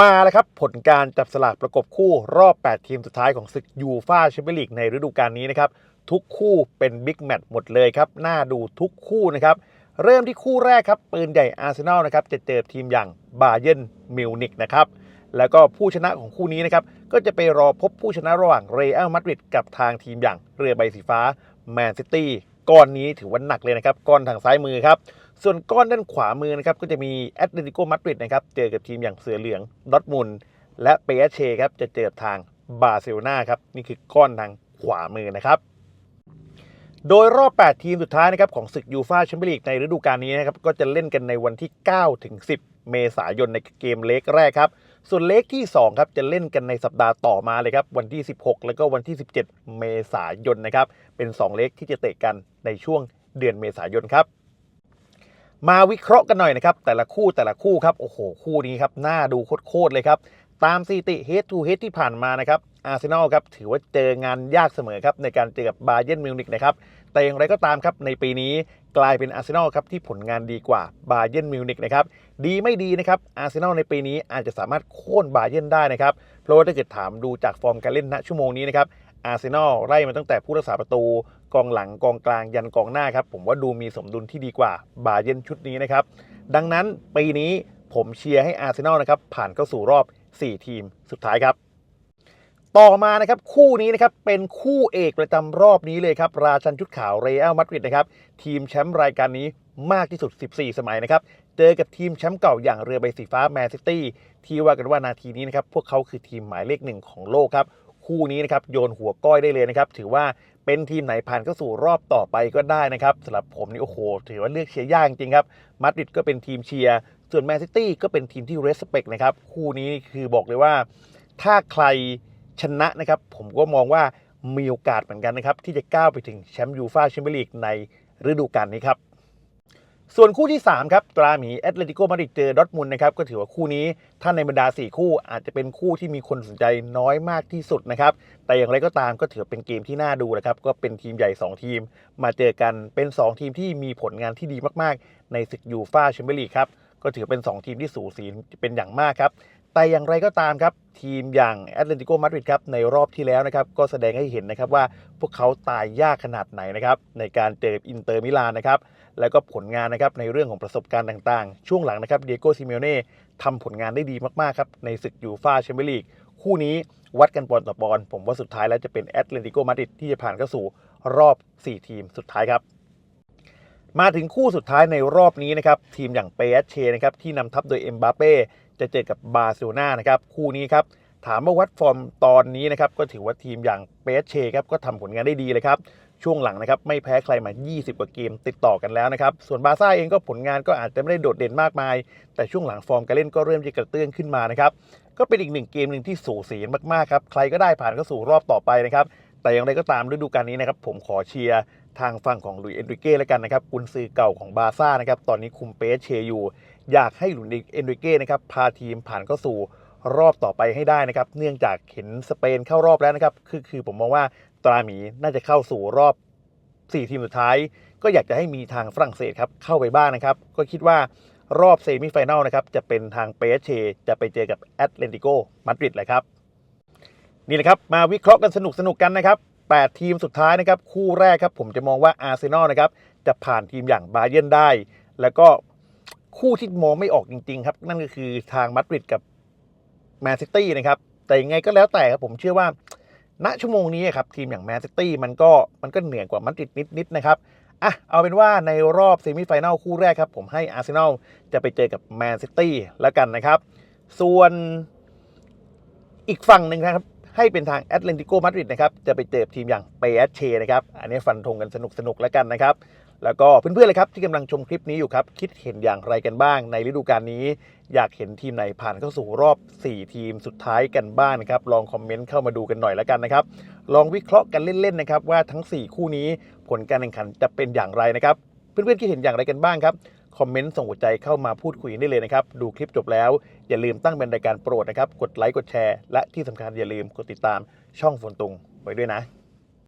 มาแล้วครับผลการจับสลากประกบคู่รอบ 8 ทีมสุดท้ายของศึกยูฟ่าแชมเปี้ยนลีกในฤดูกาลนี้นะครับ ทุกคู่เป็นบิ๊กแมตช์หมดเลยครับ น่าดูทุกคู่นะครับ เริ่มที่คู่แรกครับ ปืนใหญ่อาร์เซนอลนะครับจะเจอทีมอย่างบาเย r n นมิวนิกนะครับ แล้วก็ผู้ชนะของคู่นี้นะครับ ก็จะไปรอพบผู้ชนะระหว่างเรอัลมาดริดกับทางทีมอย่างเรือใบสีฟ้าแมนซิตี้ก้อนนี้ถือว่าหนักเลยนะครับก้อนทางซ้ายมือครับ ส่วนก้อนด้านขวามือนะครับก็จะมีแอตเลติโกมาดริดนะครับเจอกับทีมอย่างเสือเหลืองดอทมุนและเปเชครับจะเจอกับทางบาร์เซโลนาครับนี่คือก้อนทางขวามือนะครับ โดยรอบ 8 ทีมสุดท้ายนะครับของศึกยูฟ่าแชมเปี้ยนลีกในฤดูกาลนี้นะครับก็จะเล่นกันในวันที่ 9 ถึง 10 เมษายนในเกมเล็กแรกครับส่วนเล็กที่ 2 ครับ จะเล่นกันในสัปดาห์ต่อมาเลยครับ วันที่ 16 แล้วก็วันที่ 17 เมษายนนะครับ เป็น 2 เล็กที่จะเตะกันในช่วงเดือนเมษายนครับ มาวิเคราะห์กันหน่อยนะครับ แต่ละคู่แต่ละคู่ครับ โอ้โห คู่นี้ครับน่าดูโคตรเลยครับ ตามสถิติ head to head ที่ผ่านมานะครับอาร์เซนอลครับ ถือว่าเจองานยากเสมอครับ ในการเจอกับบาเย r n นมิวนิกนะครับ แต่อย่างไรก็ตามครับ ในปีนี้กลายเป็นอาร์เซนอลครับ ที่ผลงานดีกว่าบาเย r n นมิวนิกนะครับ ดีไม่ดีนะครับอาร์เซนอลในปีนี้อาจจะสามารถโค่นบาเย r n ได้นะครับ เพราะว่าถ้าเกิดถามดูจากฟอร์มการเล่นณชั่วโมงนี้นะครับ อาร์เซนอลไล่มาตั้งแต่ผู้รักษาประตูกองหลังกองกลางยันกองหน้าครับผมว่าดูมีสมดุลที่ดีกว่าบาเย r n ชุดนี้นะครับ ดังนั้นปีนี้ผมเชียร์ให้อาร์เซนอลนะครับผ่านเข้าสู่รอบ 4 ทีมสุดท้ายครับ ต่อมานะครับคู่นี้นะครับเป็นคู่เอกประจำรอบนี้เลยครับ ราชันชุดขาวเรอัลมาดริดนะครับทีมแชมป์รายการนี้มากที่สุด 14 สมัยนะครับ เจอกับทีมแชมป์เก่าอย่างเรือใบสีฟ้าแมนซิตี้ที่ว่ากันว่านาทีนี้นะครับ พวกเขาคือทีมหมายเลขหนึ่งของโลกครับ คู่นี้นะครับโยนหัวก้อยได้เลยนะครับถือว่าเป็นทีมไหนผ่านเข้าสู่รอบต่อไปก็ได้นะครับสำหรับผมนี่โอ้โห ถือว่าเลือกเชียร์ยากจริงครับมาดริดก็เป็นทีมเชียร์ส่วนแมนซิตี้ก็เป็นทีมที่เรสเปกนะครับคู่นี้คือบอกเลยว่า ถ้าใครชนะนะครับผมก็มองว่ามีโอกาสเหมือนกันนะครับที่จะก้าวไปถึงแชมป์ยูฟ่าแชมเปี้ยนลีกในฤดูกาลนี้ครับ ส่วนคู่ที่ 3 ครับ ตราหมีแอตเลติโกมาดริดเจอดอทมุนนะครับ ก็ถือว่าคู่นี้ถ้าในบรรดา 4 คู่อาจจะเป็นคู่ที่มีคนสนใจน้อยมากที่สุดนะครับ แต่อย่างไรก็ตามก็ถือเป็นเกมที่น่าดูนะครับ ก็เป็นทีมใหญ่ 2 ทีม มาเจอกันเป็น 2 ทีมที่มีผลงานที่ดีมากๆ ในศึกยูฟ่าแชมเปี้ยนลีกครับ ก็ถือเป็น 2 ทีมที่สูสีเป็นอย่างมากครับ แต่อย่างไรก็ตามครับ ทีมอย่างแอตเลติโกมาดริดครับในรอบที่แล้วนะครับก็แสดงให้เห็นนะครับว่าพวกเขาตายยากขนาดไหนนะครับในการเจออินเตอร์มิลานนะครับแล้วก็ผลงานนะครับในเรื่องของประสบการณ์ต่างๆ ช่วงหลังนะครับเดียโกซิเมเน่ทำผลงานได้ดีมากๆครับในศึกยูฟ่าแชมเปี้ยนลีกคู่นี้วัดกันปอนต่อปอนผมว่าสุดท้ายแล้วจะเป็นแอตเลติโกมาดริดที่จะผ่านเข้าสู่รอบ 4 ทีมสุดท้ายครับ มาถึงคู่สุดท้ายในรอบนี้นะครับทีมอย่างเปเชนะครับที่นำทัพโดยเอ็มบาเป้ จะเจอกับบาร์เซโลนานะครับคู่นี้ครับถามว่าวัดฟอร์มตอนนี้นะครับก็ถือว่าทีมอย่างเปเชครับก็ทำผลงานได้ดีเลยครับช่วงหลังนะครับไม่แพ้ใครมา 20 กว่าเกมติดต่อกันแล้วนะครับ ส่วนบาซ่าเองก็ผลงานก็อาจจะไม่ได้โดดเด่นมากมาย แต่ช่วงหลังฟอร์มการเล่นก็เริ่มจะกระเตื้องขึ้นมานะครับ ก็เป็นอีกหนึ่งเกมหนึ่งที่สูสีมากๆครับ ใครก็ได้ผ่านเข้าสู่รอบต่อไปนะครับ แต่อย่างไรก็ตามฤดูกาลนี้นะครับ ผมขอเชียร์ทางฝั่งของลุยเอนริเก้แล้วกันนะครับกุนซือเก่าของบาซ่านะครับ ตอนนี้คุมเปเชอยู่ อยากให้หลุยเอนริเก้นะครับพาทีมผ่านเข้าสู่รอบต่อไปให้ได้นะครับ เนื่องจากเห็นสเปนเข้ารอบแล้วนะครับ คือคือผมมองว่าตราหมีน่าจะเข้าสู่รอบ 4 ทีมสุดท้าย ก็อยากจะให้มีทางฝรั่งเศสครับเข้าไปบ้างนะครับ ก็คิดว่ารอบเซมิไฟแนลนะครับจะเป็นทางเปเชจะไปเจอกับแอตเลนติโกมาดริดเลยครับ นี่แหละครับ มาวิเคราะห์กันสนุกสนุกกันนะครับ 8 ทีมสุดท้ายนะครับ คู่แรกครับผมจะมองว่าอาร์เซนอลนะครับจะผ่านทีมอย่างบาเย r n ได้ แล้วก็ คู่ที่มองไม่ออกจริง ๆ ครับ นั่นก็คือทางมาดริดกับแมนซิตี้นะครับ แต่ยังไงก็แล้วแต่ครับผมเชื่อว่า ณชั่วโมงนี้ครับทีมอย่างแมนซิตี้มันก็มันก็เหนือกว่ามาดริดนิดๆนะครับอะเอาเป็นว่าในรอบเซมิไฟแนลคู่แรกครับ ผมให้อาร์เซนอลจะไปเจอกับแมนซิตี้แล้วกันนะครับ ส่วนอีกฝั่งหนึ่งนะครับให้เป็นทางแอตเลนติโกมาดริดนะครับ จะไปเจอทีมอย่างเปเอเชนะครับ อันนี้ฟันธงกันสนุกสนุกๆแล้วกันนะครับ แล้วก็เพื่อนๆเลยครับที่กำลังชมคลิปนี้อยู่ครับคิดเห็นอย่างไรกันบ้าง ในฤดูกาลนี้ อยากเห็นทีมไหนผ่านเข้าสู่รอบ 4 ทีมสุดท้ายกันบ้างนะครับลองคอมเมนต์เข้ามาดูกันหน่อยแล้วกันนะครับลองวิเคราะห์กันเล่นๆนะครับว่าทั้ง 4 คู่นี้ผลการแข่งขันจะเป็นอย่างไรนะครับเพื่อนๆคิดเห็นอย่างไรกันบ้างครับคอมเมนต์ส่งหัวใจเข้ามาพูดคุยได้เลยนะครับ ดูคลิปจบแล้ว อย่าลืมตั้งเป็นรายการโปรดนะครับ กดไลค์กดแชร์ และที่สำคัญอย่าลืมกดติดตามช่องฝนตุงไว้ด้วยนะ